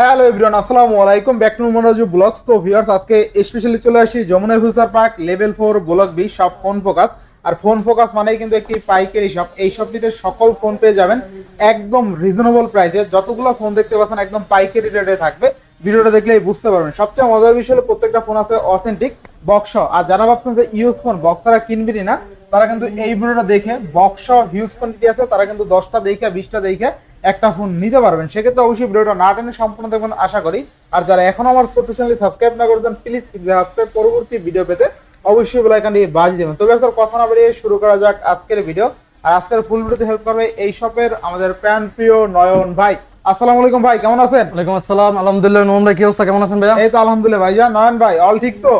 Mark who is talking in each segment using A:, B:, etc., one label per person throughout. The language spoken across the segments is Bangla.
A: হ্যালো এভরিওয়ান, আসসালামু আলাইকুম। Back to Manoj vlogs. তো ভিউয়ার্স, আজকে স্পেশালি চলে আসি Jamuna Future Park level four block B সব ফোন ফোকাস আর ফোন ফোকাস মানেই কিন্তু একটি পাইকারি শপ এই শপটিতে সকল ফোন পেয়ে যাবেন একদম রিজনেবল প্রাইসে যতগুলো ফোন দেখতে পাচ্ছেন, একদম পাইকারি রেটে থাকবে। ভিডিওটা দেখলেই বুঝতে পারবেন। সবচেয়ে মজার বিষয় হলো, প্রত্যেকটা ফোন আছে অথেন্টিক বক্স আর যারা ভাবছেন যে ইউজ ফোন বক্সারা কিনবেনই না, তারা কিন্তু এই ভিডিওটা দেখে বক্স হিউজ কোয়ান্টিটি আছে, তারা কিন্তু দশটা দেখে, বিশটা দেখে একটা ফোন নিতে পারবেন, সেক্ষেত্রে অবশ্যই ভিডিওটা না টেনে সম্পূর্ণ দেখবেন, আশা করি। আর যারা এখন আমার ছোট্ট চ্যানেল সাবস্ক্রাইব না করেছেন প্লিজ সাবস্ক্রাইব পরবর্তী ভিডিও পেতে অবশ্যই বলে এখানে বাজ দেবেন। তবে স্যার কথা না বেরিয়ে শুরু করা যাক আজকের ভিডিও আর আজকের ফুল ভিডিওতে হেল্প করবে এই শপের আমাদের প্যান প্রিয় নয়ন ভাই। আসসালামু আলাইকুম ভাই কেমন আছেন?
B: ওয়ালাইকুম আসসালাম আলহামদুলিল্লাহ নোমান ভাই কি অবস্থা কেমন আছেন ভাইয়া?
A: এই তো আলহামদুলিল্লাহ ভাইজান নয়ন ভাই অল ঠিক তো?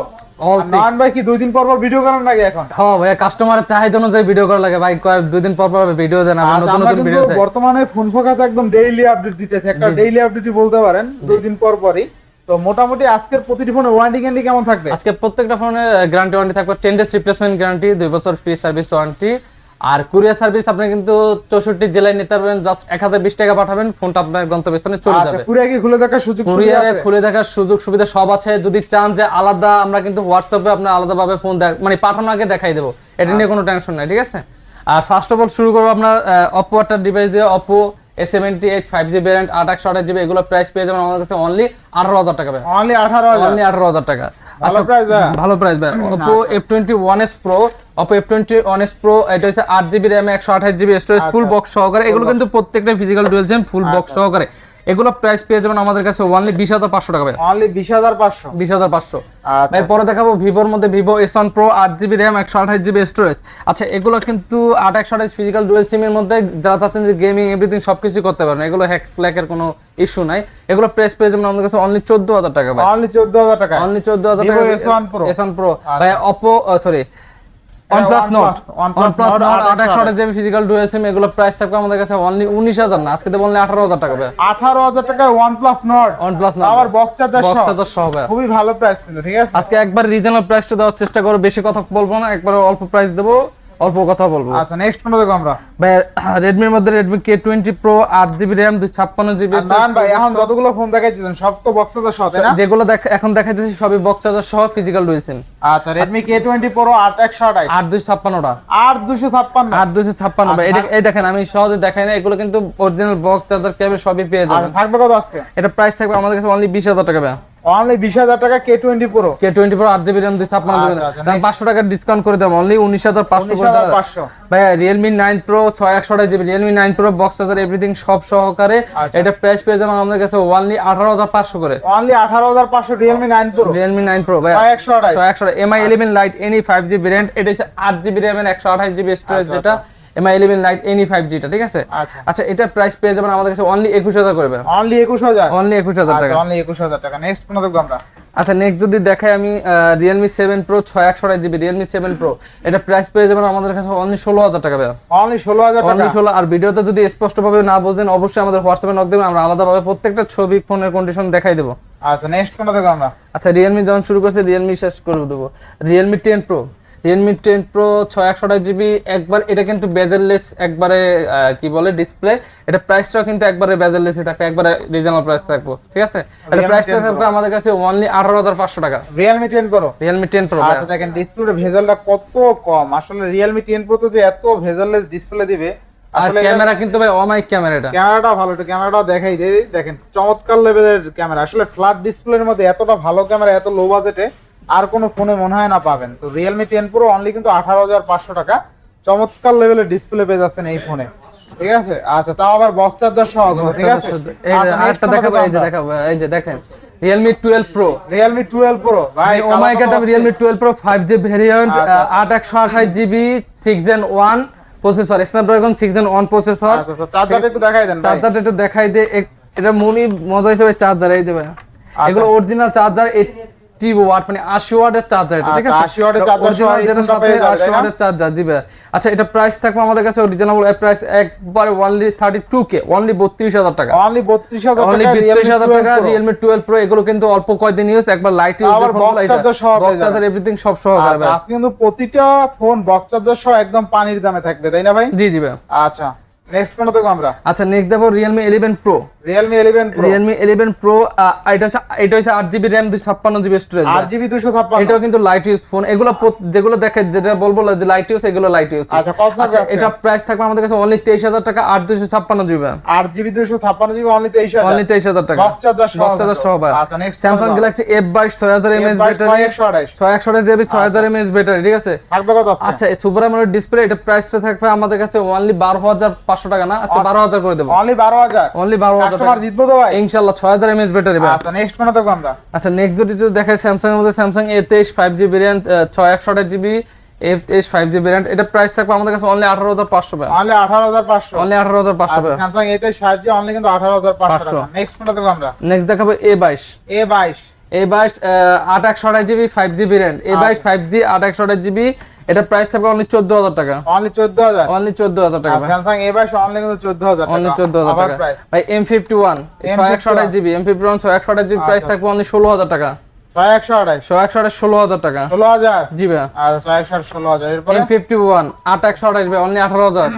A: নয়ন ভাই কি দুই দিন পর পর ভিডিও করেন নাকি এখন?
B: হ্যাঁ ভাইয়া কাস্টমারের চাহিদা অনুযায়ী ভিডিও করা লাগে ভাই কয়েক দুই দিন পর পর ভিডিও দেন আমরা
A: আচ্ছা,
B: নতুন নতুন ভিডিও চাই।
A: বর্তমানে ফোন ফোকাস একদম ডেইলি আপডেট দিতেছে একটা ডেইলি আপডেটই বলতে পারেন দুই দিন পর পরই। তো মোটামুটি আজকের প্রতিটি ফোনে ওয়ারেন্টি গ্যারান্টি কেমন থাকবে?
B: আজকে প্রত্যেকটা ফোনে গ্যারান্টি ওয়ারেন্টি থাকবে টেন ডেজ রিপ্লেসমেন্ট গ্যারান্টি দুই বছর ফ্রি সার্ভিস ওয়ারেন্টি আর কুরিয়ার সার্ভিস আপনি কিন্তু চৌষট্টি জেলায় নিতে পারবেন জাস্ট এক হাজার বিশ টাকা পাঠাবেন ফোনটা আপনার গন্তব্যস্থানে চলে
A: আচ্ছা
B: যাবে।
A: পুরো কি খুলে দেখার সুযোগ সুবিধা
B: কুরিয়ারে খুলে দেখার সুযোগ সুবিধা সব আছে। যদি চান যে আলাদা আমরা কিন্তু হোয়াটসঅ্যাপে আপনার আলাদাভাবে ফোন মানে পাঠানোর আগে দেখাই দেবো। এটা নিয়ে কোনো টেনশন নাই ঠিক আছে? আর ফার্স্ট অফ অল শুরু করব আপনার অপো একটা ডিভাইস দিয়ে Oppo seventy eight five G variant আট একশো আঠাশ জিবি এগুলো প্রাইস পেয়ে যাবেন আমাদের কাছে অনলি আঠারো হাজার টাকা
A: অনলি আঠারো হাজার।
B: অনলি আঠারো হাজার টাকা।
A: ভালো
B: আচ্ছা,
A: প্রাইস ভাই।
B: ভালো প্রাইস ভাই। Oppo F twenty one S pro F twenty one S pro এটা হচ্ছে আট জিবি র্যাম একশো আঠাশ জিবি স্টোরেজ ফুল
A: আচ্ছা,
B: বক্স সহকারে। এগুলো কিন্তু প্রত্যেকটা physical dual sim full box সহকারে। এগুলো প্রাইস পেয়ে যাবেন আমাদের কাছে অনলি বিশ হাজার পাঁচশো টাকা
A: অনলি বিশ হাজার পাঁচশো?
B: বিশ হাজার পাঁচশো।
A: আচ্ছা
B: ভাই পরে দেখাবো ভিভোর মধ্যে ভিভো এস ওয়ান প্রো আট জিবি র্যাম একশো আঠাশ জিবি স্টোরেজ আচ্ছা এগুলো কিন্তু আট একশো আঠাশ ফিজিক্যাল ডুয়েল সিমের মধ্যে যারা চাচ্ছেন যে গেমিং এভরিথিং সব কিছু করতে পারেন এগুলো হ্যাক ফ্ল্যাকের কোনো ইস্যু নাই। এগুলো প্রাইস পেয়ে যাবেন আমাদের কাছে অনলি চোদ্দ হাজার টাকা ভাই।
A: অনলি চোদ্দ হাজার টাকা।
B: অনলি চোদ্দ হাজার টাকা
A: S1 Pro।
B: S one pro ভাই Oppo sorry OnePlus
A: OnePlus,
B: Nord
A: OnePlus
B: OnePlus
A: Nord
B: Nord
A: 828
B: 828 GB physical dual sim এগুলো প্রাইস থাকবে আমাদের কাছে অনলি উনিশ হাজার না আজকে টাকা
A: হবে টাকায় আবার বক্স চার্জার
B: বক্স চার্জার সহ ভাই।
A: খুবই ভালো প্রাইস কিন্তু ঠিক আছে?
B: আজকে একবার প্রাইসটা দেওয়ার চেষ্টা করব বেশি কথা বলব না একবার অল্প প্রাইস দেবো। অল্প কথা বলব।
A: আচ্ছা নেক্সট কোনটা দেখো আমরা?
B: ভাই মধ্যে টোয়েন্টি প্রো আট জিবি র্যাম দুই ছাপ্পান্ন জিবি
A: আর নান ভাই এখন যতগুলো ফোন দেখাইতেছেন সব তো বক্স চার্জার সহ তাই না?
B: যেগুলো এখন দেখা যাচ্ছে সবই বক্স চার্জার সহ ফিজিক্যাল রয়েছেন
A: আচ্ছা
B: ছাপ্পান্নটা।
A: আট দুশো ছাপ্পান্ন।
B: আট দুইশো ছাপ্পান্ন ভাই
A: আচ্ছা,
B: এটা এই দেখেন আমি সহজে দেখাই না এগুলো কিন্তু অরিজিনাল বক্স চার্জার কেবল সবই পেয়ে
A: আচ্ছা
B: যাবেন
A: থাকবে কত আজকে?
B: এটা প্রাইস থাকবে আমাদের কাছে অনলি বিশ হাজার টাকা ভাই।
A: অনলি বিশ হাজার টাকা K twenty pro
B: K twenty আট জিবি র্যাম দুই ছাপ্পান্ন জিবি
A: আচ্ছা, আচ্ছা,
B: পাঁচশো টাকা ডিসকাউন্ট করে অনলি উনিশ হাজার পাঁচশো
A: উনিশ
B: করে
A: হাজার
B: দেবো
A: পাঁচশো।
B: ভাই রিয়েলমি নাইন প্রো ছয় একশো আঠাশ GB Realme nine pro box charger everything সব সহকারে।
A: আচ্ছা।
B: এটা প্রাইস পেয়ে যাবেন আমাদের কাছে অনলি করে।
A: অনলি
B: ভাই ভেরিয়েন্ট এটা হচ্ছে জিবি র্যামের একশো আঠাশ জিবি স্টোরেজ যেটা। Mi eleven lite NE five জিটা ঠিক আছে?
A: আচ্ছা।
B: আচ্ছা এটা প্রাইস পেয়ে যাবেন আমাদের কাছে অনলি একুশ হাজার করবে
A: অনলি একুশ হাজার?
B: অনলি একুশ হাজার
A: আচ্ছা
B: টাকা।
A: অনলি একুশ হাজার টাকা। নেক্সট কোনটা দেখব আমরা?
B: আচ্ছা নেক্সট যদি দেখাই আমি রিয়েলমি সেভেন প্রো ছয় একশো জিবি রিয়েলমি সেভেন প্রো এটা প্রাইস পেয়ে যাবেন আমাদের কাছে অনলি ষোলো হাজার টাকা
A: অনলি ষোলো হাজার টাকা?
B: অনলি ষোলো আর ভিডিওতে যদি স্পষ্টভাবে না বোঝেন অবশ্যই আমাদের হোয়াটসঅ্যাপে নক দেবেন আমরা আলাদাভাবে প্রত্যেকটা ছবি ফোনের কন্ডিশন দেখাই দেবো।
A: আচ্ছা নেক্সট কোনটা দেখব আমরা?
B: আচ্ছা রিয়েলমি যখন শুরু করছে রিয়েলমি শেষ করে দেবো। Realme ten pro Realme ten pro ছয় একশো জিবি একবার এটা কিন্তু বেজারলেস একবারে কি বলে ডিসপ্লে এটা প্রাইসটাও কিন্তু একবারে বেজারলেসই থাকবে একবারে রিজনেবল প্রাইস থাকব ঠিক আছে? এটা প্রাইসটা থাকবে আমাদের কাছে অনলি আঠারো হাজার পাঁচশো টাকা।
A: Realme ten pro
B: Realme ten pro
A: আচ্ছা দেখেন ডিসপ্লে ভেজালটা কত কম। আসলে রিয়েলমি টেন প্রো তো যে এত ভেজাললেস ডিসপ্লে দিবে আসলে
B: ক্যামেরা কিন্তু ভাই অমাইক ক্যামেরাটা
A: ক্যামেরাটা ভালো একটু ক্যামেরাটাও দেখাই দেই। দেখেন চমৎকার লেভেলের ক্যামেরা আসলে ফ্ল্যাট ডিসপ্লের মধ্যে এতটা ভালো ক্যামেরা এত লো বাজেটে আর কোনো ফোনে মনে হয় না পাবেন। তো রিয়েলমি টেন প্রো অনলি কিন্তু আঠারো হাজার পাঁচশো টাকা। চমৎকার লেভেলের ডিসপ্লে পেয়ে যাচ্ছেন এই ফোনে। ঠিক আছে? আচ্ছা তাও আবার বক্স চার্জার সহ ঠিক আছে? আচ্ছা,
B: আরেকটা দেখাবো এই যে দেখাবো এই যে দেখেন Realme twelve pro
A: Realme twelve pro ভাই
B: ও my god twelve pro five G variant
A: আচ্ছা,
B: আট একশো আঠাশ GB six gen one processor Snapdragon six gen one processor
A: আচ্ছা আচ্ছা চার্জারটা একটু দেখাই দেন
B: চার্জারটা একটু দেখাই দে এটা মূলই মজা হিসেবে চার্জার এই যে ভাই।
A: আচ্ছা।
B: এগুলো অরিজিনাল চার্জার এইটটি ওয়াট মানে ওয়াটের চার্জার এটা ঠিক
A: আচ্ছা,
B: আছে?
A: 80 ওয়াটের charger সহ
B: Original
A: এই
B: যেটার
A: ফোনটা
B: সাথে
A: পেয়ে
B: 80 ওয়াটের চার্জার আচ্ছা এটা প্রাইস থাকবে আমাদের কাছে রিজনেবল প্রাইস একবারে only thirty two K only বত্রিশ হাজার টাকা।
A: অনলি বত্রিশ হাজার
B: অনলি
A: টাকা
B: বিত্রিশ
A: রিয়েলমি
B: হাজার টাকা রিয়েলমি টুয়েলভ প্রো এগুলো কিন্তু অল্প কয়দিন ইউজ একবার লাইট ইউজ
A: আবার box charger সহ যাবেন।
B: চার্জার এভরিথিং সব সহ
A: আচ্ছা আজকে কিন্তু প্রতিটা ফোন বক্স চার্জার সহ একদম পানির দামে থাকবে তাই না ভাই?
B: জি জি ভাই।
A: আচ্ছা। নেক্সট কোন দেখব আমরা।
B: আচ্ছা নেক্সট দেখো Realme eleven pro
A: Realme eleven pro
B: Realme eleven pro এটা এটা হচ্ছে আট জিবি র্যাম দুই ছাপ্পান্ন জিবি স্টোরেজ
A: আট জিবি দুশো ছাপ্পান্ন।
B: এটাও কিন্তু লাইট ইউজ ফোন এগুলো যেগুলো দেখে যেটা বলব যে লাইট ইউজ এগুলো লাইট ইউজ
A: আচ্ছা কত থাকবে আজকে?
B: এটা প্রাইস থাকবে আমাদের কাছে অনলি তেইশ হাজার টাকা আট দুশো ছাপ্পান্ন জিবি
A: আট জিবি দুশো ছাপ্পান্ন জিবি অনলি তেইশ হাজার।
B: অনলি তেইশ হাজার টাকা।
A: বক্স চার্জার সহ আচ্ছা নেক্সট
B: এফ বাইশ ছয় হাজার এমএএচ ব্যাটারি
A: একশো আঠাইশ
B: ছয় একশো জিবি ছয় হাজার এমএএচ ব্যাটারি ঠিক আছে?
A: থাকবে কত আজকে?
B: আচ্ছা সুপার অ্যামোলেড ডিসপ্লে এটা প্রাইসটা থাকবে আমাদের কাছে অনলি বারো হাজার পাঁচশো টাকা না? আচ্ছা বারো হাজার করে দেবো।
A: অনলি বারো হাজার?
B: অনলি বারো হাজার
A: জিতবো তো ভাই।
B: ইনশাল্লাহ ছয় হাজার এমএএচ ব্যাটারি
A: আচ্ছা নেক্সট কোন দেখব আমরা।
B: আচ্ছা নেক্সট যদি দেখায় স্যামসাং এর মধ্যে স্যামসাং এ তেইশ ফাইভ জি ভেরিয়েন্ট ছয় একশো আঠাশ জিবি ফাইভ জি ভেরিয়েন্ট এটা প্রাইস থাকবে আমাদের কাছে অনলি আঠারো হাজার পাঁচশো টাকা
A: অনলি আঠারো হাজার পাঁচশো।
B: অনলি আঠারো হাজার পাঁচশো টাকা
A: স্যামসাং এতে সাহায্য অনলি কিন্তু আঠারো হাজার পাঁচশো নেক্সট কোনটা আমরা।
B: নেক্সট দেখাবো এ বাইশ।
A: এ বাইশ।
B: এ বাইশ আট একশো আঠাশ জিবি ফাইভ জি ভেরিয়েন্ট এ বাইশ ফাইভ জি আট একশো আঠাশ জিবি এটা প্রাইস থাকবে অনলি চোদ্দ হাজার টাকা।
A: অনলি চোদ্দ হাজার
B: অনলি চোদ্দ হাজার টাকা ভাই।
A: স্যামসাং এ বাইশ অনলি কিন্তু চোদ্দ হাজার
B: অনলি চোদ্দ হাজার টাকা।
A: প্রাইস
B: ভাই এম ফিফটি ওয়ান ছয় একশো আঠাশ জিবি এম ফিফটি ওয়ান ছয় একশো আঠাশ জিবি প্রাইস
A: আচ্ছা।
B: থাকবে অনলি ষোলো হাজার টাকা।
A: ছয় একশো আঠাইশ
B: ছয় একশো আঠাশ ষোলো হাজার টাকা।
A: ষোলো হাজার
B: জি ভাই।
A: আচ্ছা ছয় একশো এরপর ষোলো হাজার
B: এম ফিফটি ওয়ান আট একশো আঠাশ ভাই অনলি আঠারো হাজার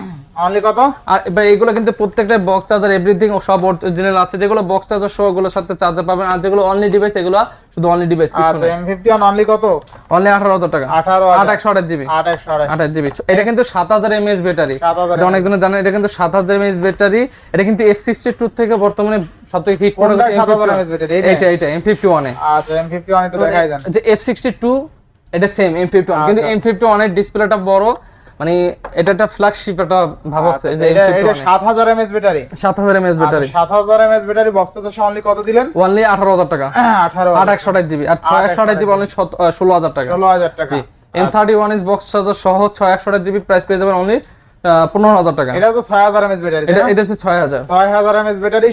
A: অনলি কত?
B: আর এবার এগুলো কিন্তু প্রত্যেকটা বক্স চার্জার এভরিথিং সব অরিজিনাল আছে। যেগুলো বক্স চার্জার সহ ওগুলোর সাথে চার্জার পাবেন। আর যেগুলো অনলি ডিভাইস এগুলো শুধু অনলি ডিভাইস
A: আচ্ছা অনলি কত?
B: অনলি টাকা। জিবি জিবি এটা কিন্তু সাত হাজার ব্যাটারি এটা অনেকজনে জানেন এটা কিন্তু সাত হাজার এমএএচ ব্যাটারি এটা কিন্তু এফ সিক্সটি টু থেকে বর্তমানে সব থেকে হিট
A: কোনটা 7000 mAh battery?
B: এটা ওয়ানে
A: আচ্ছা একটু দেখাই দেন।
B: যে এটা সেম কিন্তু
A: আচ্ছা,
B: ডিসপ্লেটা বড়। মানে এটা একটা ফ্ল্যাগশিপ একটা ভাব আছে যে
A: আচ্ছা, এটা এটা সাত হাজার এমএস ব্যাটারি
B: সাত হাজার এমএএচ ব্যাটারি
A: সাত হাজার এমএস ব্যাটারি বক্স তো অনলি কত দিলেন?
B: অনলি আঠারো হাজার টাকা।
A: আঠারো
B: আট একশো আঠাশ জিবি আর ছয় একশো আঠাশ জিবি অনলি ষোলো হাজার টাকা।
A: ষোলো হাজার টাকা।
B: M thirty one S box charger সহ ছয় একশো আঠাশ জিবি প্রাইস পেয়ে যাবেন অনলি পনেরো হাজার টাকা।
A: এটা তো ছয় হাজার এমএস ব্যাটারি
B: এটা এটা হচ্ছে
A: এমএস ব্যাটারি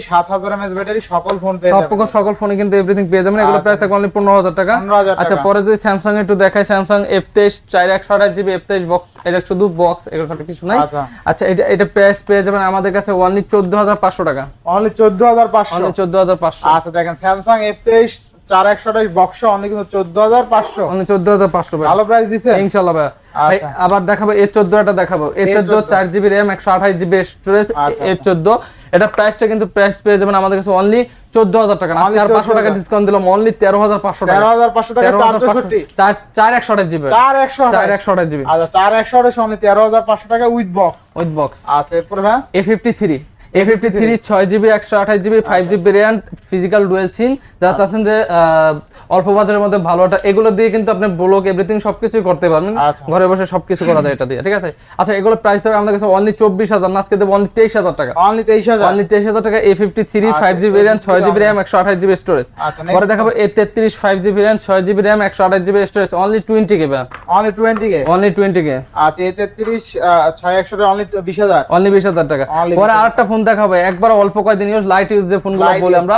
A: এমএস সকল ফোন পেয়ে যাবেন।
B: প্রকার সকল ফোনে কিন্তু এভরিথিং পেয়ে যাবেন। এগুলো
A: আচ্ছা।
B: প্রাইস থাকবে অনলি পনেরো হাজার টাকা। আচ্ছা পরে যদি স্যামসাং একটু দেখাই স্যামসাং এফ তেইশ চার একশো আঠাশ জিবি এফ তেইশ বক্স এটা শুধু বক্স এগুলো সাথে কিছু নাই।
A: আচ্ছা।
B: আচ্ছা এটা এটা প্রাইস পেয়ে যাবেন আমাদের কাছে অনলি টাকা।
A: অনলি
B: অনলি
A: আচ্ছা দেখেন স্যামসাং এফ তেইশ চার একশো বক্স কিন্তু চোদ্দ হাজার পাঁচশো।
B: চোদ্দ হাজার পাঁচশো
A: ভালো প্রাইস দিছে?
B: ইনশাল্লাহ ভাই। ভাই,
A: আচ্ছা।
B: আবার দেখাবো এ চোদ্দ দেখাবো। এ চোদ্দ চার জিবি র্যাম একশো আঠাশ জিবি স্টোরেজ
A: আচ্ছা,
B: এ চোদ্দ। এটা প্রাইসটা কিন্তু প্রাইস পেয়ে যাবেন আমাদের কাছে অনলি চোদ্দ হাজার টাকা। আজকে আর পাঁচশো টাকা ডিসকাউন্ট দিলাম অনলি তেরো হাজার পাঁচশো টাকা।
A: তেরো হাজার পাঁচশো টাকা চার
B: চার চার একশো আঠাশ জিবি
A: চার একশো
B: চার একশো আঠাশ জিবি
A: আচ্ছা চার একশো আঠাশ অনলি তেরো হাজার পাঁচশো টাকা উইথ বক্স
B: উইথ বক্স
A: আচ্ছা এরপরে ভাই?
B: A fifty three A fifty three ছয় জিবি একশো আঠাশ GB five GB variant physical dual sim যারা চাচ্ছেন যে অল্প বাজারের মধ্যে ভালো একটা এগুলো দিয়ে কিন্তু আপনি ব্লগ এভরিথিং সবকিছুই করতে পারবেন।
A: আচ্ছা।
B: ঘরে বসে সবকিছু করা যায় এটা দিয়ে ঠিক আছে? আচ্ছা এগুলো প্রাইস হবে আমাদের কাছে অনলি চব্বিশ হাজার আজকে দেবো অনলি তেইশ হাজার টাকা।
A: অনলি তেইশ হাজার?
B: অনলি তেইশ হাজার টাকা A fifty three five GB variant ছয় জিবি র্যাম একশো আঠাশ জিবি স্টোরেজ
A: আচ্ছা
B: পরে দেখাবো এ তেত্রিশ ফাইভ জিবি র্যাম ছয় জিবি র্যাম একশো আঠাশ GB storage only twenty K
A: only twenty K
B: only twenty K
A: আচ্ছা এ তেত্রিশ ছয় একশো অনলি বিশ হাজার?
B: অনলি বিশ হাজার টাকা। পরে আরেকটা ফোন দেখাবো। একবার অল্প কয়েকদিন ইউজ লাইট ইউজ যে ফোনগুলো বলে আমরা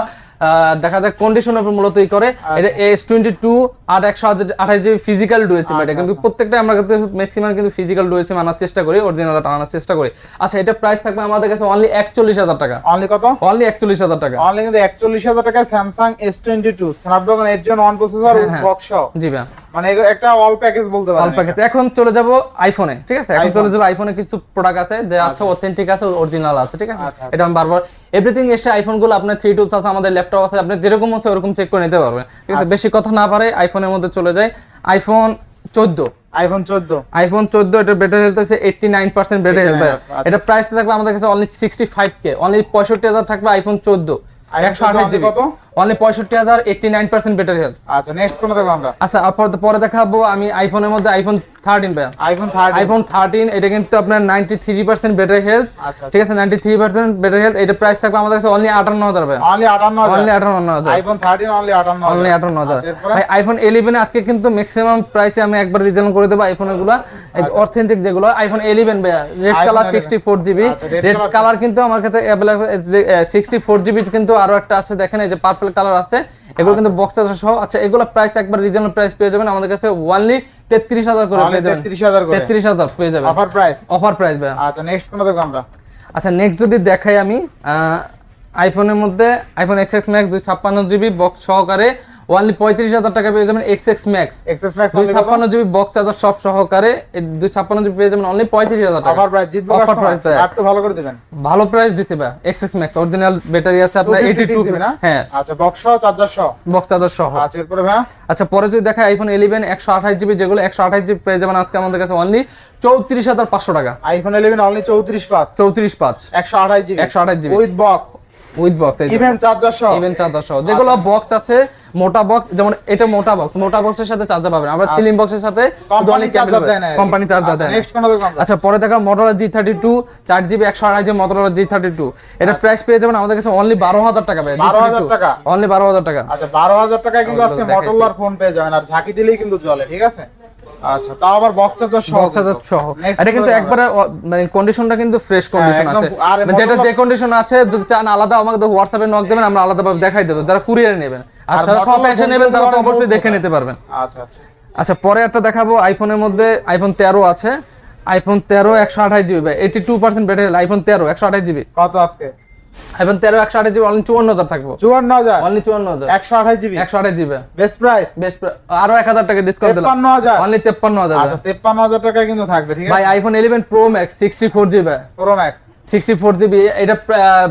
B: দেখা যায় কন্ডিশনের উপর মূলত করে।
A: আচ্ছা।
B: এটা এস টোয়েন্টি টু আট একশো আঠাশ জিবি ফিজিক্যাল ডুয়েছে এটা
A: আচ্ছা,
B: কিন্তু
A: আচ্ছা।
B: প্রত্যেকটা আমরা কিন্তু ম্যাক্সিমাম কিন্তু ফিজিক্যাল ডুয়েছে আনার চেষ্টা করি অরিজিনাল আনার চেষ্টা করি। আচ্ছা এটা প্রাইস থাকবে আমাদের কাছে অনলি একচল্লিশ হাজার টাকা।
A: অনলি কত?
B: অনলি একচল্লিশ হাজার টাকা।
A: অনলি কিন্তু একচল্লিশ হাজার টাকা Samsung S twenty two Snapdragon eight gen one processor. Box
B: জি ভাই।
A: মানে একটা অল প্যাকেজ বলতে পারেন
B: অল্প প্যাকেজ এখন। চলে যাব আইফোনে ঠিক আছে? এখন চলে যাব আইফোনে কিছু প্রোডাক্ট আছে যে আছে অথেন্টিক আছে অরিজিনাল আছে ঠিক আছে। এটা আমি বারবার এভরিথিং এসে আইফোনগুলো আপনার থ্রি টুলস আছে আমাদের ল্যাপটপ আছে আপনি যেরকম আছে ওরকম চেক করে নিতে পারবেন। ঠিক
A: আচ্ছা।
B: আছে বেশি কথা না পারে আইফোনের মধ্যে চলে যায়। আইফোন চোদ্দ।
A: আইফোন চোদ্দ।
B: আইফোন চোদ্দ এটা battery health eighty nine percent battery health
A: 89%, আচ্ছা।
B: এটা প্রাইস থাকবে আমাদের কাছে only sixty five K only পঁয়ষট্টি হাজার থাকবে আইফোন চোদ্দ। একশো আঠাশ
A: কত?
B: অনলি পঁয়ষট্টি হাজার eighty nine percent battery health
A: আচ্ছা নেক্সট কোন দেখব আমরা?
B: আচ্ছা পরে দেখাবো আমি আইফোনের মধ্যে আইফোন থার্টিন ভাইয়া।
A: আইফোন থার্টি
B: আইফোন থার্টিন এটা কিন্তু আপনার ninety three percent battery health ঠিক আছে ninety three percent battery health এটা প্রাইস থাকবে আমাদের কাছে অনলি আটান্ন হাজার ভাই
A: অনলি আটান্ন
B: অনলি আটান্ন হাজার
A: আইফোন থার্টিন অনলি আটান্ন
B: অনলি আটান্ন হাজার? ভাই আইফোন ইলেভেন আজকে কিন্তু ম্যাক্সিমাম প্রাইসে আমি একবার রিজেন করে দেবো আইফোনগুলো অথেন্টিক যেগুলো আইফোন ইলেভেন ভাইয়া। Red colour
A: 11
B: sixty four GB red colour কিন্তু আমার কাছে অ্যাভেলেবল সিক্সটি ফোর জিবি কিন্তু আরও একটা আছে দেখেন এই যে পার্পল কালার আছে। এগুলো কিন্তু বক্স সহ। আচ্ছা এগুলো প্রাইস একবার রিজনেবল প্রাইস পেয়ে যাবেন। আমাদের কাছে ওয়ানলি তেত্রিশ হাজার করে পেয়ে যাবেন।
A: তেত্রিশ হাজার করে।
B: তেত্রিশ হাজার পেয়ে যাবে
A: অফার প্রাইস
B: অফার প্রাইস ভাই
A: আচ্ছা নেক্সট কোন দেখব আমরা?
B: আচ্ছা নেক্সট যদি দেখাই আমি আইফোনের মধ্যে আইফোন এক্স এক্স ম্যাক্স দুই ছাপ্পান্ন জিবি বক্স সহকারে অনলি পঁয়ত্রিশ হাজার টাকা পেয়ে যাবেন X X Max
A: XS Max
B: দুই ছাপ্পান্ন জিবি বক্স চার্জার সব সহকারে দুই ছাপ্পান্ন জিবি পেয়ে যাবেন অনলি পঁয়ত্রিশ হাজার টাকা।
A: অফার প্রাইস জিতবো
B: price দেয়।
A: একটু ভালো করে দিবেন।
B: ভালো প্রাইস দিছে ভাই X X Max original battery আছে আপনার এইটি টু হ্যাঁ।
A: আচ্ছা বক্স সহ চার্জার সহ?
B: বক্স চার্জার সহ।
A: আচ্ছা এরপরে ভাই
B: আচ্ছা পরে যদি দেখা আইফোন ইলেভেন একশো আঠাশ জিবি যেগুলো একশো আঠাশ জিবি পেয়ে যাবেন আজকে আমাদের কাছে অনলি চৌত্রিশ হাজার পাঁচশো টাকা।
A: আইফোন 11 অনলি চৌত্রিশ পাঁচ।
B: চৌত্রিশ পাঁচ।
A: 128 GB.
B: 128 GB.
A: With box
B: with box
A: even charger সহ।
B: ইভেন চার্জার সহ। যেগুলো বক্স আছে মোটা বক্স যেমন এটা মোটা বক্স মোটা বক্সের সাথে চার্জার পাবেন। আমরা সিলিং বক্সের সাথে
A: কোম্পানি চার্জার দেয় আমরা
B: আচ্ছা পরে দেখা মোটরলা জি থার্টি টু চার জিবি একশো আড়াই GB Motorola G thirty two এটা প্রাইস পেয়ে যাবেন আমাদের কাছে অনলি বারো হাজার টাকা ভাই
A: 12,000 টাকা?
B: অনলি বারো হাজার টাকা।
A: আচ্ছা 12000 টাকায় কিন্তু আজকে। মটোরোলার ফোন পেয়ে যাবেন। আর ঝাঁকি দিলেই কিন্তু চলে ঠিক আছে? আচ্ছা তাও আবার সহ
B: সহ। এটা কিন্তু একবারে মানে কন্ডিশনটা কিন্তু ফ্রেশ কন্ডিশন আছে। মানে যেটা যে কন্ডিশন আছে যদি চান আলাদা আমাকে হোয়াটসঅ্যাপে নক দেবেন আমরা আলাদাভাবে দেখাই দেবো। যারা কুরিয়ারে নেবেন আর যারা সব এসে নেবেন তারা তো অবশ্যই দেখে নিতে পারবেন।
A: আচ্ছা আচ্ছা।
B: আচ্ছা পরে একটা দেখাবো আইফোনের মধ্যে আইফোন তেরো আছে। আইফোন তেরো একশো আঠাশ জিবি ভাই eighty two percent battery iPhone তেরো একশো আঠাশ জিবি
A: কত আজকে?
B: আইফোন তেরো একশো আঠাশ জিবি অনলি চুয়ান্ন হাজার থাকব।
A: 54000
B: অনলি চুয়ান্ন হাজার।
A: 128 জিবি।
B: একশো আঠাশ জিবি।
A: Best price.
B: বেস্ট আরও এক হাজার টাকা ডিসকাউন্ট দিলাম।
A: 53000
B: অনলি তেপ্পান্ন হাজার।
A: আচ্ছা 53000 টাকা কিন্তু থাকবে ঠিক
B: ভাই iPhone eleven Pro Max sixty four GB.
A: Pro Max
B: sixty four GB এটা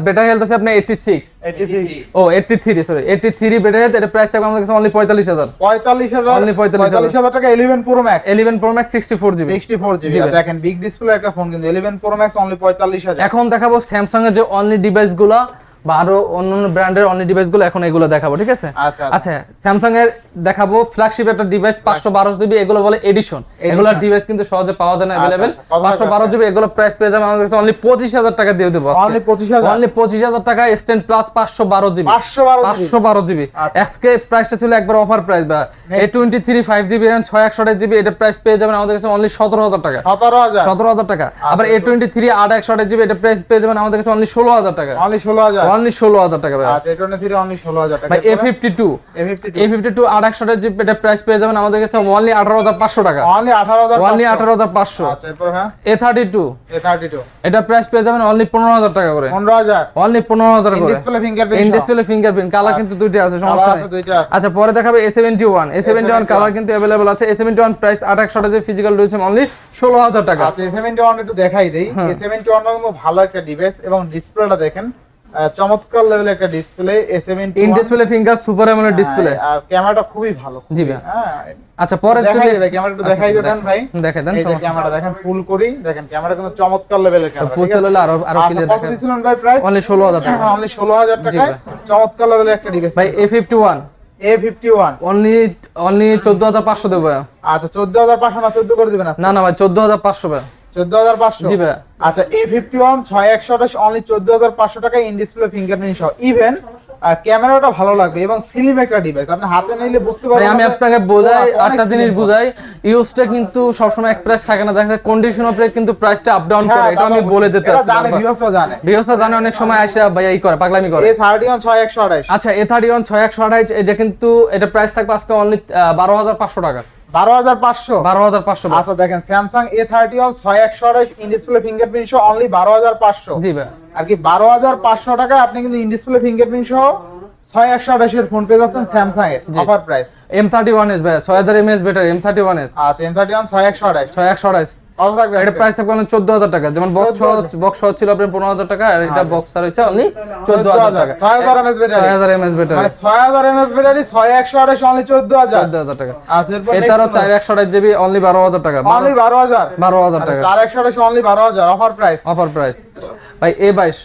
B: ব্যাটারি হেলথ আছে আপনার এইটটি সিক্স
A: 86
B: ও eighty three sorry eighty three battery health এটা প্রাইস থাকবে আমাদের কাছে অনলি পঁয়তাল্লিশ হাজার।
A: 45000
B: Only 45,000
A: 45000 টাকা 11 Pro Max
B: eleven Pro Max sixty four GB
A: 64 GB দেখেন বিগ ডিসপ্লে একটা ফোন কিন্তু 11 প্রো ম্যাক্স অনলি 45000
B: এখন দেখাবো স্যামসাং এর যে অনলি ডিভাইসগুলো বা আরও অন্যান্য ব্র্যান্ডের অনলি ডিভাইসগুলো এখন এগুলো দেখাবো ঠিক আছে?
A: আচ্ছা
B: আচ্ছা। স্যামসাং এর দেখাবো ফ্ল্যাগশিপ একটা ডিভাইস পাঁচশো বারো জিবি এগুলো বলে এডিশন এগুলোর ডিভাইস কিন্তু সহজে পাওয়া যায় না অ্যাভেলেবেল
A: আচ্ছা,
B: পাঁচশো বারো জিবি এগুলো প্রাইস পেয়ে যাবে আমাদের কাছে অনলি পঁচিশ হাজার টাকা দিয়ে দেবো
A: অনলি 25000
B: অনলি পঁচিশ হাজার টাকা স্ট্যান্ড প্লাস পাঁচশো বারো জিবি পাঁচশো বারো জিবি
A: আচ্ছা।
B: আজকে প্রাইসটা ছিল একবার অফার প্রাইস বা A twenty three five GB RAM ছয় একশো আঠাশ জিবি এটা প্রাইস পেয়ে যাবেন আমাদের কাছে অনলি সতেরো হাজার টাকা।
A: 17000
B: সতেরো হাজার টাকা। আবার এ টোয়েন্টি থ্রি আট একশো আঠাশ জিবি এটা প্রাইস পেয়ে যাবেন আমাদের কাছে অনলি ষোলো হাজার টাকা।
A: অনলি 16000
B: অনলি ষোলো হাজার টাকা ভাই।
A: আচ্ছা এটা 3 অনলি 16000 টাকা।
B: ভাই A fifty two A fifty two আঠাশ জিবি এটা প্রাইস পেয়ে যাবেন আমাদের কাছে অনলি আঠারো হাজার পাঁচশো টাকা।
A: অনলি 18000
B: অনলি আঠারো হাজার পাঁচশো।
A: আচ্ছা
B: এ থার্টি টু এটা প্রাইস পেয়ে যাবেন অনলি পনেরো হাজার টাকা করে।
A: 15000
B: অনলি পনেরো হাজার করে। ইন ডিসপ্লে ফিঙ্গারপ্রিন্ট কালার কিন্তু দুইটা আছে সমস্যা নেই। আচ্ছা পরে দেখাবে A seventy one A seventy one colour কিন্তু অ্যাভেলেবল আছে। এ সেভেন্টি ওয়ান প্রাইস আট একশো টাকা ফিজিক্যাল রয়েছে অনলি ষোলো হাজার টাকা।
A: আচ্ছা A71 একটু দেখাই দেই। A71 এর মতো ভালো একটা ডিভাইস এবং ডিসপ্লেটা দেখেন। চমৎকার লেভেলের একটা display A71
B: in display finger super AMOLED display
A: আর ক্যামেরাটা খুবই ভালো
B: জি ভাই।
A: হ্যাঁ।
B: আচ্ছা পরে
A: দেখাই
B: যদি
A: দেবে ক্যামেরা দেখাই
B: আচ্ছা,
A: দেন ভাই।
B: দেখে দেন
A: এই যে ক্যামেরা দেখেন ফুল করি। দেখেন ক্যামেরা কিন্তু চমৎকার লেভেলের ক্যামেরা
B: ফুল হলে আরও আরও
A: আচ্ছা
B: ক্লিয়ার
A: কত
B: দেখেন
A: দিছিলেন ভাই প্রাইস
B: অনলি ষোলো হাজার টাকা।
A: অনলি 16000 টাকায় চমৎকার লেভেলের একটা ডিভাইস
B: ভাই A fifty one
A: A51
B: only only চোদ্দ হাজার পাঁচশো দেবো ভাই।
A: আচ্ছা 14500 না 14 করে দিবেন
B: না না ভাই চোদ্দ হাজার পাঁচশো ভাই।
A: 14500
B: জি ভাই
A: আচ্ছা A51 6128 অনলি 14500 টাকা ইন ডিসপ্লে ফিঙ্গারপ্রিন্ট সহ। ইভেন ক্যামেরাটা ভালো লাগবে এবং স্লিম একটা ডিভাইস আপনি হাতে নিলে বুঝতে পারবেন
B: আমি আপনাকে বোঝাই আটটা জিনিস
A: slim
B: ইউজটা কিন্তু সবসময় এক প্রাইস থাকে না। দেখা যায় কন্ডিশন কিন্তু প্রাইসটা আপ ডাউন করে। এটা আমি বলে দিতে
A: এটা জানে ভিউয়ার্সরা জানে।
B: বিহসা জানে অনেক সময় আসে ভাই এই করে পাগলামি করে।
A: A31 6128
B: আচ্ছা এ থার্টি ওয়ান ছয় একশো আঠাশ এটা কিন্তু এটা প্রাইস থাকবে আজকে অনলি বারো হাজার পাঁচশো। বারো হাজার পাঁচশো
A: আচ্ছা দেখেন Samsung A31 6128 in display fingerprint সহ অনলি 12500
B: জি ভাই।
A: আর কি 12500 টাকায় আপনি কিন্তু ইন ডিসপ্লে ফিঙ্গারপ্রিন্ট সহ 6128 এর ফোন পেয়ে যাচ্ছেন স্যামসাং এর offer price
B: M thirty one S ভাই ছয় হাজার MS better M thirty one S
A: আচ্ছা M31 6128
B: ছয় একশো আঠাশ
A: একশো থাকবে
B: এটা প্রাইস থাকবে হাজার টাকা। যেমন বক্স বক্স ছিল আপনার পনেরো হাজার টাকা আর এটা বক্স আর হচ্ছে অনলি চোদ্দ হাজার টাকা।
A: 6000 mAh ব্যাটারি
B: ছয় হাজার এমএস বেটার
A: মানে 6000 mAh ব্যাটারি 6128 অনলি 14000
B: চোদ্দ হাজার টাকা।
A: আচ্ছা এরপর
B: এটারও চার একশো আঠাশ জিবি অনলি বারো হাজার টাকা
A: অনলি 12000
B: বারো হাজার টাকা
A: 4128 only 12000 offer price
B: offer price ভাই এ বাইশ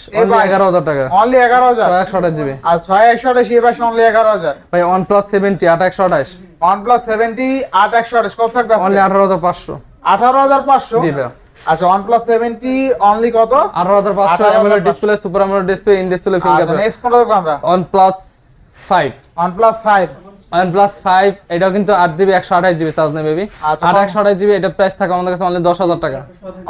B: এগারো হাজার টাকা।
A: অনলি 11000
B: ছয় একশো আঠাশ জিবি
A: আর 6128 এ পাশে অনলি 11000
B: ভাই ওয়ান প্লাস সেভেন্টি আট একশো আঠাশ
A: OnePlus 70 8128 কত থাকবে
B: অনলি আঠারো হাজার পাঁচশো।
A: 18500
B: জি ভাই
A: আচ্ছা OnePlus 70 অনলি কত?
B: আঠারো হাজার পাঁচশো
A: 18,500
B: AMOLED display super AMOLED display in display
A: আচ্ছা
B: ফিঙ্গারপ্রিন্ট
A: নেক্সট কোনটা আমরা?
B: OnePlus five
A: OnePlus 5
B: OnePlus five এটাও কিন্তু আট জিবি একশো আঠাশ জিবি চার্জ নেবে বেবি
A: আচ্ছা,
B: আট একশো আঠাশ জিবি এটা প্রাইস থাকে আমাদের কাছে অনলি দশ হাজার টাকা।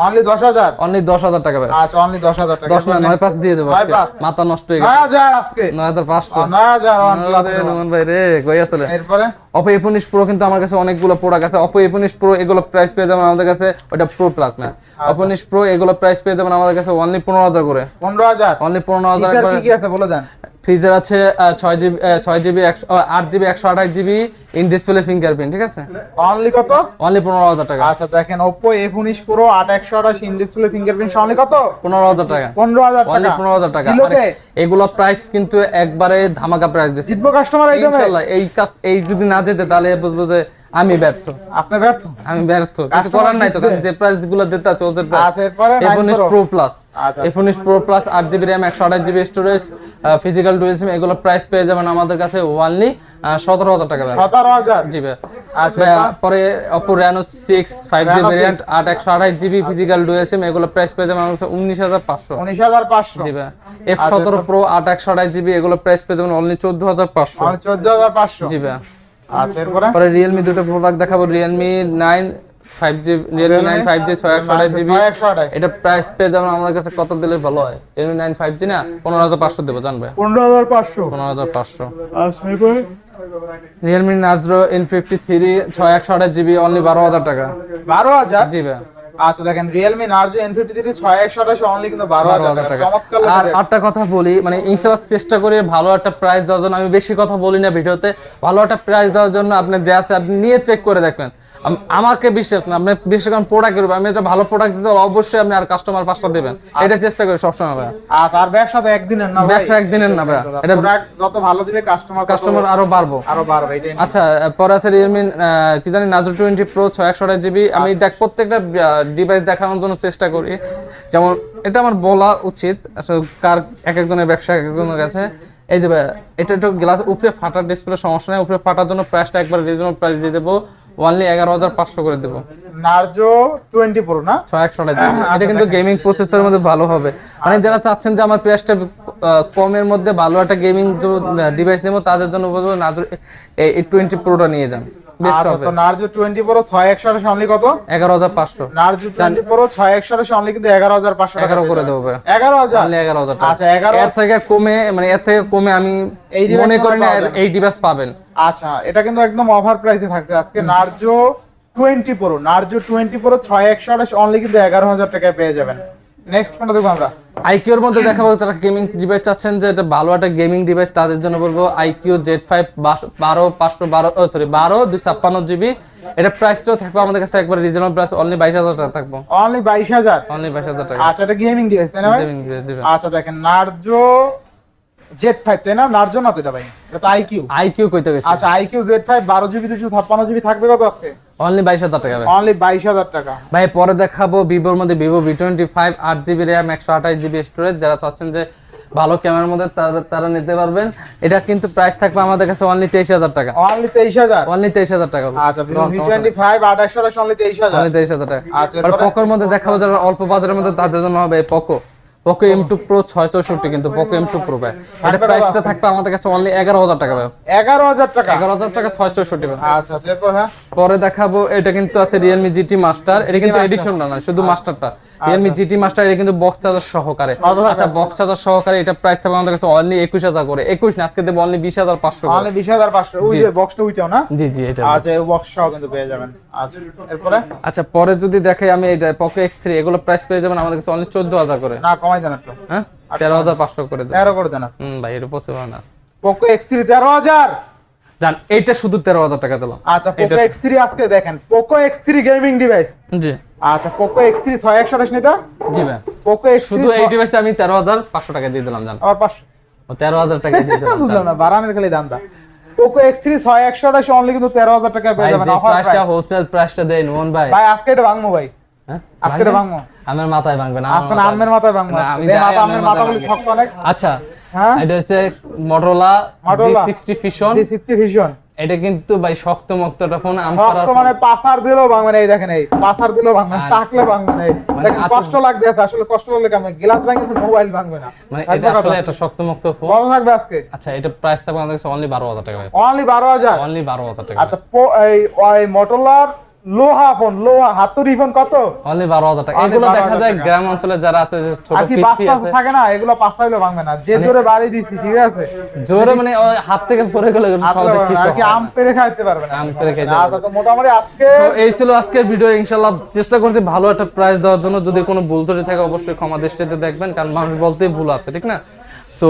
A: অনলি 10000
B: অনলি দশ হাজার টাকা ভাই
A: আচ্ছা অনলি 10000 টাকা।
B: দশ নয় পাঁচ দিয়ে দেবো
A: নয়
B: আজকে।
A: পাঁচ।
B: মাথা নষ্ট হয়ে গেছে।
A: আজকে?
B: নয় হাজার পাঁচশো।
A: 9000 OnePlus
B: আরে ভাই রে কই আসলে?
A: এরপরে?
B: অপো এ উনিশ প্রো কিন্তু আমার কাছে অনেকগুলো প্রোডাক্ট আছে। অপো এ উনিশ প্রো এগুলো প্রাইস পেয়ে যাবেন আমাদের কাছে ওটা প্রো প্লাস না।
A: আচ্ছা।
B: অপো উনিশ প্রো এগুলো প্রাইস পেয়ে যাবেন আমাদের কাছে অনলি পনেরো হাজার করে।
A: 15000
B: অনলি পনেরো হাজার
A: কি আছে বলে দেন।
B: ফ্রিজের আছে ছয় জিবি ছয় জিবি একশো আট জিবি একশো আঠাশ জিবি ইন ডিসপ্লে ফিঙ্গারপ্রিন্ট ঠিক আছে?
A: অনলি কত?
B: অনলি পনেরো হাজার টাকা।
A: আচ্ছা দেখেন ওপো এফ উনিশ প্রো আট একশো আঠাশ ইন ডিসপ্লে ফিঙ্গারপ্রিন্ট অনলি কত?
B: পনেরো হাজার টাকা।
A: পনেরো হাজার
B: অনলি
A: টাকা।
B: পনেরো হাজার টাকা।
A: কিলোতে?
B: আরে, এগুলো প্রাইস কিন্তু একবারে ধামাকা প্রাইস দিচ্ছে।
A: জিতবো কাস্টমার এই
B: এই কাজ এই যদি না যেতে তাহলে বুঝব যে আমি ব্যর্থ।
A: আপনি ব্যর্থ?
B: আমি ব্যর্থ। কিছু করার নাই তো কারণ যে প্রাইসগুলো দিতে আছে ওদের প্রাইস
A: আচ্ছা এরপরে
B: এফোন প্রো প্লাস
A: আচ্ছা।
B: প্রো প্লাস আট জিবি র্যাম একশো আঠাশ GB storage physical dual SIM এগুলো প্রাইস পেয়ে যাবেন আমাদের কাছে ওয়ানলি সতেরো হাজার টাকা
A: সতেরো হাজার?
B: জি ভাই।
A: আচ্ছা
B: ভাই, পরে Oppo Reno six five G
A: Reno
B: আট একশো আঠাশ জিবি ফিজিক্যাল ডুয়েল সিম এগুলো প্রাইস পেয়ে যাবেন আমাদের কাছে উনিশ হাজার পাঁচশো।
A: উনিশ হাজার পাঁচশো।
B: জি এফ সতেরো প্রো আট একশো আঠাশ জিবি এগুলো প্রাইস পেয়ে যাবেন অনলি চোদ্দ হাজার পাঁচশো।
A: চোদ্দ হাজার পাঁচশো।
B: জি ভাই।
A: আচ্ছা এরপরে?
B: পরে রিয়েলমি দুটো প্রোডাক্ট দেখাবো আঠাশ জিবি
A: ছয় একশো আঠাশ।
B: এটা প্রাইস পেয়ে যাবেন আমাদের কাছে কত দিলে ভালো হয়? নাইন ফাইভ জি না? পনেরো হাজার পাঁচশো দেবো জানবে?
A: পনেরো হাজার পাঁচশো।
B: পনেরো হাজার পাঁচশো।
A: আচ্ছা এরপরে
B: রিয়েলমি নাজরো এন ফিফটি থ্রি ছয় একশো আঠাশ জিবি অনলি বারো হাজার টাকা।
A: বারো হাজার?
B: জি ভাই।
A: আচ্ছা দেখেন Realme Narzo N fifty three ছয় একশো আঠাশ অনলি কিন্তু বারো
B: বারো
A: হাজার
B: হাজার
A: টাকা।
B: টাকা।
A: চমৎকার
B: আর একটা কথা বলি মানে ইনশাআল্লাহ চেষ্টা করে ভালো একটা প্রাইস দেওয়ার জন্য। আমি বেশি কথা বলি না ভিডিওতে। ভালো একটা প্রাইস দেওয়ার জন্য আপনি যে আছে আপনি নিয়ে চেক করে দেখবেন। আমাকে বিশ্বাস না আপনি বিশ্বাস করেন প্রোডাক্ট করবেন আমি একটা ভালো প্রোডাক্ট দিতে অবশ্যই আপনি আর কাস্টমার পাঁচটা দেবেন। এটা চেষ্টা করি সবসময় ভাই
A: আচ্ছা আর ব্যবসা তো একদিনের না ভাই?
B: ব্যবসা একদিনের না ভাই এটা
A: প্রোডাক্ট যত ভালো দিবে কাস্টমার
B: কাস্টমার আরও বাড়বো।
A: আরও বাড়বে এটাই
B: আচ্ছা পরে আছে রিয়েলমি কি জানি প্রো ছয় একশো আঠাশ জিবি আমি
A: আচ্ছা।
B: দেখ প্রত্যেকটা ডিভাইস দেখানোর জন্য চেষ্টা করি। যেমন এটা আমার বলা উচিত। আসলে কার এক একজনের ব্যবসা এক একজনের কাছে। এই যে ভাই, এটা একটু গ্লাস উপরে ফাটার ডিসপ্লে সমস্যা নেই। উপরে ফাটার জন্য প্রাইসটা একবার রিজনেবল প্রাইস দিয়ে দেবো। ওয়ানলি এগারো হাজার পাঁচশো করে দেবো।
A: নার্জো টোয়েন্টি প্রো না?
B: ছয়
A: আচ্ছা,
B: এটা কিন্তু গেমিং প্রসেসরের মধ্যে ভালো হবে। মানে যারা চাচ্ছেন যে আমার প্রাইসটা কমের মধ্যে ভালো একটা গেমিং ডিভাইস নেব তাদের জন্য বলব নাজর এই টোয়েন্টি প্রোটা নিয়ে যান। বেস্ট
A: আচ্ছা
B: হবে
A: তো নার্জো টোয়েন্টি প্রো ছয় একশো আঠাশ কত
B: এগারো হাজার পাঁচশো
A: নার্জো টোয়েন্টি প্রো ছয় একশো আঠাশ কিন্তু এগারো হাজার পাঁচশো টাকা
B: করে
A: পেয়ে
B: দেবো ভাই।
A: যাবেন। এগারো হাজার
B: Only এগারো হাজার টাকা।
A: আচ্ছা এগারো
B: এর থেকে কমে মানে এর থেকে কমে আমি
A: এই
B: মনে করি না। এই ডিভাইস পাবেন
A: আচ্ছা এটা কিন্তু একদম অফার প্রাইসে থাকছে আজকে Narzo twenty Pro Narzo twenty Pro ছয় একশো আঠাশ অনলি কিন্তু এগারো হাজার টাকায় পেয়ে যাবেন নেক্সট কোনটা দেখব আমরা।
B: আইকিউর মধ্যে দেখাবো যারা গেমিং ডিভাইস চাচ্ছেন যে এটা ভালো একটা গেমিং ডিভাইস তাদের জন্য বলব আইকিউ জেড ফাইভ বারো পাঁচশো বারো সরি বারো দুই ছাপ্পান্ন জিবি। এটা প্রাইসটাও থাকবে আমাদের কাছে একবার রিজনেবল প্রাইস অনলি বাইশ হাজার টাকা থাকব।
A: অনলি বাইশ হাজার?
B: অনলি বাইশ হাজার টাকা।
A: আচ্ছা এটা গেমিং ডিভাইস তাই না ভাই। আচ্ছা দেখেন নার্জো জেড ফাইভ তাই না? নার্জো না তো এটা ভাই? এটা তো আইকিউ
B: আইকিউ কইতে গেছি।
A: আচ্ছা আইকিউ জেড ফাইভ বারো জিবি দুশো ছাপ্পান্ন জিবি থাকবে কত আজকে?
B: অনলি বাইশ হাজার টাকা।
A: অনলি বাইশ হাজার টাকা।
B: ভাই পরে দেখাবো ভিভোর মধ্যে ভিভো ভি টোয়েন্টি ফাইভ আট জিবি র্যাম একশো আঠাশ জিবি স্টোরেজ যারা চাচ্ছেন যে ভালো ক্যামেরার মধ্যে তারা নিতে পারবেন। এটা কিন্তু প্রাইস থাকবে আমাদের কাছে অনলি তেইশ হাজার টাকা।
A: অনলি তেইশ হাজার?
B: অনলি তেইশ হাজার টাকা।
A: আচ্ছা টোয়েন্টি ফাইভ আঠাশ অনলি তেইশ হাজার।
B: অনলি তেইশ হাজার টাকা।
A: আচ্ছা,
B: পকোর মধ্যে দেখাবো যারা অল্প বাজারের মধ্যে তাদের জন্য হবে Poco Poco M two Pro ছয় চৌষট্টি কিন্তু পোকো এম টু প্রো ভাই। এটা প্রাইসটা? থাকবে আমাদের কাছে অনলি এগারো হাজার টাকা ভাই।
A: এগারো হাজার টাকা?
B: এগারো হাজার টাকা ছয় চৌষট্টি ভাই।
A: আচ্ছা আচ্ছা হ্যাঁ?
B: পরে দেখাবো এটা কিন্তু আছে রিয়েলমি জিটি মাস্টার এটা কিন্তু
A: এডিশন
B: এডিশনটা না শুধু মাস্টারটা রিয়েলমি জিটি মাস্টার এটা কিন্তু বক্স চার্জার সহকারে। আচ্ছা বক্স চার্জার সহকারে এটা প্রাইস থাকবে আমাদের কাছে অনলি একুশ হাজার করে। একুশ না আজকে দেবো অনলি বিশ হাজার পাঁচশো
A: অনলি বিশ হাজার পাঁচশো। ওই যে বক্সটা উইটাও না?
B: জি জি এটা
A: আচ্ছা এই বক্স সহ কিন্তু পেয়ে যাবেন। আচ্ছা এরপরে?
B: আচ্ছা পরে যদি দেখাই আমি এটা পকো এক্স থ্রি এগুলো প্রাইস পেয়ে যাবেন আমাদের কাছে অনলি চোদ্দ হাজার করে।
A: না কমাই দেন একটু।
B: হ্যাঁ? তেরো হাজার পাঁচশো করে দেবেন
A: তেরো করে দেন আজকে।
B: হুম ভাই এটা পসিবল না।
A: পোকো এক্স থ্রি তেরো হাজার!
B: জান এইটা শুধু তেরো হাজার টাকা দিলাম।
A: আচ্ছা পোকো
B: এটা-
A: এক্স থ্রি আজকে দেখেন। Poco X three gaming device
B: জি।
A: আচ্ছা পোকো এক্স থ্রি ছয় একশো আঠাশ নিতা
B: জি ভাই।
A: পোকো এক্স
B: শুধু এই ডিভাইসটা আমি তেরো হাজার পাঁচশো টাকা দিয়ে দিলাম জান।
A: আবার পাঁচশো।
B: তেরো হাজার টাকা দিয়ে দিলাম
A: বুঝলাম না বারানের খালি দামটা। পোকো এক্স থ্রি ছয় একশো আঠাশ অনলি কিন্তু তেরো হাজার টাকা পেয়ে যাবেন অফার
B: প্রাইসটা হোলসেল প্রাইসটা দেয় নোন ভাই।
A: ভাই আজকে এটা ভাঙবো ভাই।
B: হ্যাঁ?
A: আজকে এটা ভাঙবো।
B: আমার মাথায় ভাঙবে না
A: আজকে আমের মাথায় ভাঙবো
B: না,
A: দে মাথা
B: আমের মাথায়
A: শক্ত অনেক।
B: আচ্ছা
A: হ্যাঁ?
B: এটা হচ্ছে Motorola
A: Motorola
B: sixty fusion
A: G sixty vision
B: এটা কিন্তু ভাই শক্ত মক্ত একটা ফোন আম
A: শক্ত মানে পাসার দিলেও ভাঙবে না এই দেখেন এই। পাসার দিলেও ভাঙবে না টাকলে ভাঙবে না এই।
B: মানে
A: দেখেন কষ্ট লাগবে আছে আসলে কষ্ট লাগলে কেমন? গ্লাস ভাঙে কিন্তু মোবাইল ভাঙবে না।
B: মানে এটা আসলে? একটা শক্ত মক্ত ফোন।
A: কত থাকবে আজকে?
B: আচ্ছা এটা প্রাইস থাকবে আমাদের অনলি বারো হাজার টাকা ভাই।
A: অনলি বারো হাজার?
B: অনলি বারো হাজার টাকা।
A: আচ্ছা এই ওই মোটরলার লোহা ফোন লোহা হাতুড়ি ফোন কত?
B: অনলি বারো হাজার টাকা। এগুলো দেখা যায় গ্রাম অঞ্চলে যারা আছে ছোট আছে।
A: থাকে না এগুলো পাঁচা হইলেও ভাঙবে না। যে জোরে বাড়ি দিছি ঠিক আছে?
B: জোরে মানে হাত থেকে পড়ে গেলে এগুলো সহজে কিছু
A: আর কি আম পেরে খাইতে পারবে না।
B: আম পেরে খাইতে
A: আচ্ছা তো মোটামুটি আজকে
B: এই ছিল আজকের ভিডিও ইনশাল্লাহ চেষ্টা করছি ভালো একটা প্রাইস দেওয়ার জন্য। যদি কোনো ভুল ত্রুটি থাকে অবশ্যই ক্ষমা দৃষ্টিতে দেখবেন কারণ মানুষ বলতেই ভুল আছে ঠিক না? সো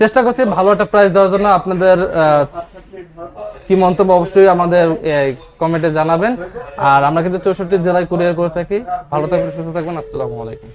B: চেষ্টা করছি ভালো একটা প্রাইজ দেওয়ার জন্য আপনাদের কি মন্তব্য অবশ্যই আমাদের কমেন্টে জানাবেন। আর আমরা কিন্তু চৌষট্টি জেলায় কুরিয়ার করে থাকি। ভালো থাকবেন, সুস্থ থাকবেন। আসসালামু আলাইকুম।